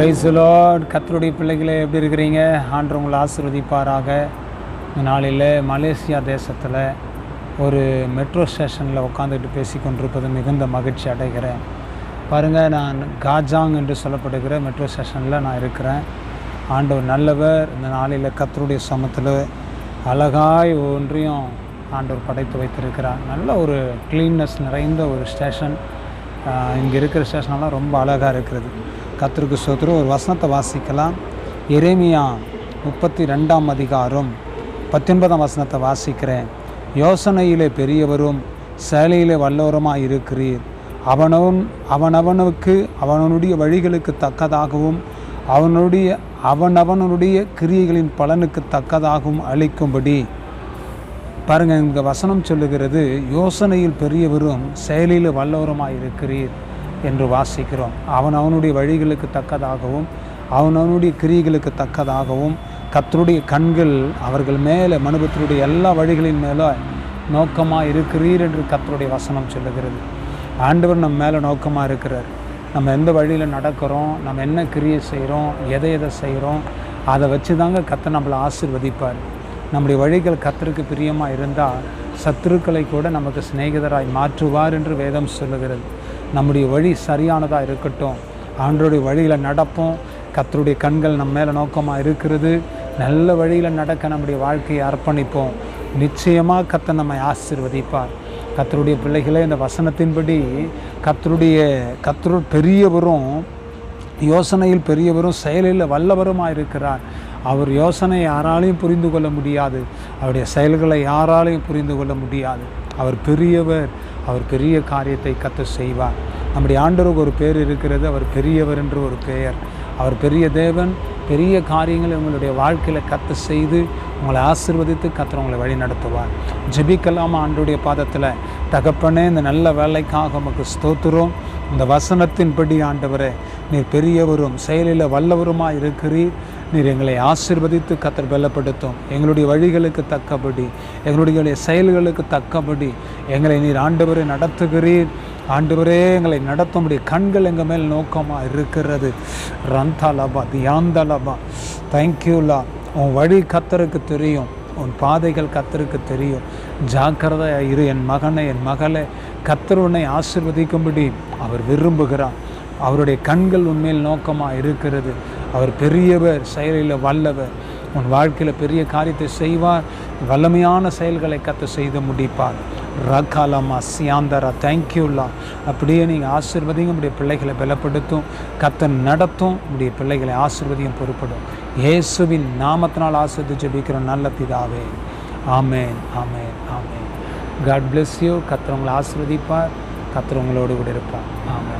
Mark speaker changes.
Speaker 1: பிரைஸ்லாட் கத்தருடைய பிள்ளைகளை எப்படி இருக்கிறீங்க? ஆண்டு உங்களை ஆசிர்வதிப்பாராக. இந்த நாளில் மலேசியா தேசத்தில் ஒரு மெட்ரோ ஸ்டேஷனில் உட்காந்துட்டு பேசி கொண்டிருப்பது மிகுந்த மகிழ்ச்சி அடைகிறேன். பாருங்கள் நான் காஜாங் என்று சொல்லப்படுகிற மெட்ரோ ஸ்டேஷனில் நான் இருக்கிறேன். ஆண்டவர் நல்லவர். இந்த நாளில் கத்தருடைய சமத்தில் அழகாய் ஒன்றையும் ஆண்டவர் படைத்து வைத்திருக்கிறார். நல்ல ஒரு க்ளீன்னஸ் நிறைந்த ஒரு ஸ்டேஷன் இங்கே இருக்கிற ஸ்டேஷனெல்லாம் ரொம்ப அழகாக இருக்கிறது. கத்திற்கு சோத்திரம். ஒரு வசனத்தை வாசிக்கலாம். எரேமியா முப்பத்தி ரெண்டாம் அதிகாரம் பத்தொன்பதாம் வசனத்தை வாசிக்கிறேன். யோசனையிலே பெரியவரும் சேலையிலே வல்லவருமாக இருக்கிறீர். அவனவன் அவனவனுக்கு அவனுடைய வழிகளுக்கு தக்கதாகவும் அவனுடைய அவனவனுடைய கிரியைகளின் பலனுக்கு தக்கதாகவும் அளிக்கும்படி. பாருங்கள் இங்கே வசனம் சொல்லுகிறது யோசனையில் பெரியவரும் செயலில் வல்லவருமாக இருக்கிறீர். என்று வாசிக்கிறோம். அவன் அவனுடைய வழிகளுக்கு தக்கதாகவும் அவன் அவனுடைய கிரியைகளுக்கு தக்கதாகவும் கத்தருடைய கண்கள் அவர்கள் மேலே மனுபத்தினுடைய எல்லா வழிகளின் மேலே நோக்கமாக இருக்கிறீர் என்று கத்தருடைய வசனம் சொல்லுகிறது. ஆண்டவர் நம்ம மேலே நோக்கமாக இருக்கிறார். நம்ம எந்த வழியில் நடக்கிறோம் நம்ம என்ன கிரியை செய்கிறோம் எதை எதை செய்கிறோம் அதை வச்சு தாங்க கத்தை நம்மளை ஆசிர்வதிப்பார். நம்முடைய வழிகள் கத்தருக்கு பிரியமாக இருந்தால் சத்துருக்களை கூட நமக்கு சிநேகிதராய் மாற்றுவார் என்று வேதம் சொல்லுகிறது. நம்முடைய வழி சரியானதாக இருக்கட்டும். ஆண்டோடைய வழியில் நடப்போம். கத்தருடைய கண்கள் நம்ம மேலே நோக்கமாக இருக்கிறது. நல்ல வழியில் நடக்க நம்முடைய வாழ்க்கையை அர்ப்பணிப்போம். நிச்சயமாக கத்தை நம்மை ஆசிர்வதிப்பார். கத்தருடைய பிள்ளைகளே இந்த வசனத்தின்படி கத்தருடைய கத்தரு பெரியவரும் யோசனையில் பெரியவரும் செயலில் வல்லவருமாக இருக்கிறார். அவர் யோசனை யாராலையும் புரிந்து கொள்ள முடியாது. அவருடைய செயல்களை யாராலையும் புரிந்து கொள்ள முடியாது. அவர் பெரியவர் அவர் பெரிய காரியத்தை கத்த செய்வார். நம்முடைய ஆண்டவருக்கு ஒரு பேர் இருக்கிறது அவர் பெரியவர் என்று ஒரு பெயர். அவர் பெரிய தேவன் பெரிய காரியங்களை உங்களுடைய வாழ்க்கையில் கத்த செய்து உங்களை ஆசிர்வதித்து கத்திர உங்களை வழி நடத்துவார். ஜெபிக்கலாம் ஆண்டுடைய பாதத்தில். தகப்பனே இந்த நல்ல வேலைக்காக நமக்கு ஸ்தோத்துறோம் இந்த வசனத்தின்படி ஆண்டவரே நீர் பெரியவரும் செயலில் வல்லவருமாக இருக்கிறீர். நீர் எங்களை ஆசிர்வதித்து கத்தர் பலப்படுத்தும். எங்களுடைய வழிகளுக்கு தக்கபடி எங்களுடைய செயல்களுக்கு தக்கபடி எங்களை நீர் ஆண்டவரை நடத்துகிறீர். ஆண்டவரே எங்களை நடத்தும்படிய கண்கள் எங்கள் மேல் நோக்கமாக இருக்கிறது. ரந்தாலபா தியாந்தலபா. தேங்க்யூலா உன் வழி கத்தருக்கு தெரியும். உன் பாதைகள் கத்தருக்கு தெரியும். ஜாக்கிரதையாக இரு. என் மகனை என் மகளை கத்தர் உன்னை ஆசிர்வதிக்கும்படி அவர் விரும்புகிறார். அவருடைய கண்கள் உண்மையில் நோக்கமாக இருக்கிறது. அவர் பெரியவர் செயலில் வல்லவர். உன் வாழ்க்கையில் பெரிய காரியத்தை செய்வார். வல்லமையான செயல்களை கற்று செய்து முடிப்பார். ரகாலமா சியாந்தரா. தேங்க்யூல்லா அப்படியே நீங்கள் ஆசிர்வதிங்க உடைய பிள்ளைகளை பலப்படுத்தும். கத்தை நடத்தும் உடைய பிள்ளைகளை ஆசிர்வதியும் பொறுப்படும். இயேசுவின் நாமத்தினால் ஆசிர்வதி ஜபிக்கிற நல்ல பிதாவே. Amen amen amen. God bless you கத்திரவங்களை ஆசிர்வதிப்பார். கத்திரவங்களோடு கூட இருப்பார். ஆமேன்.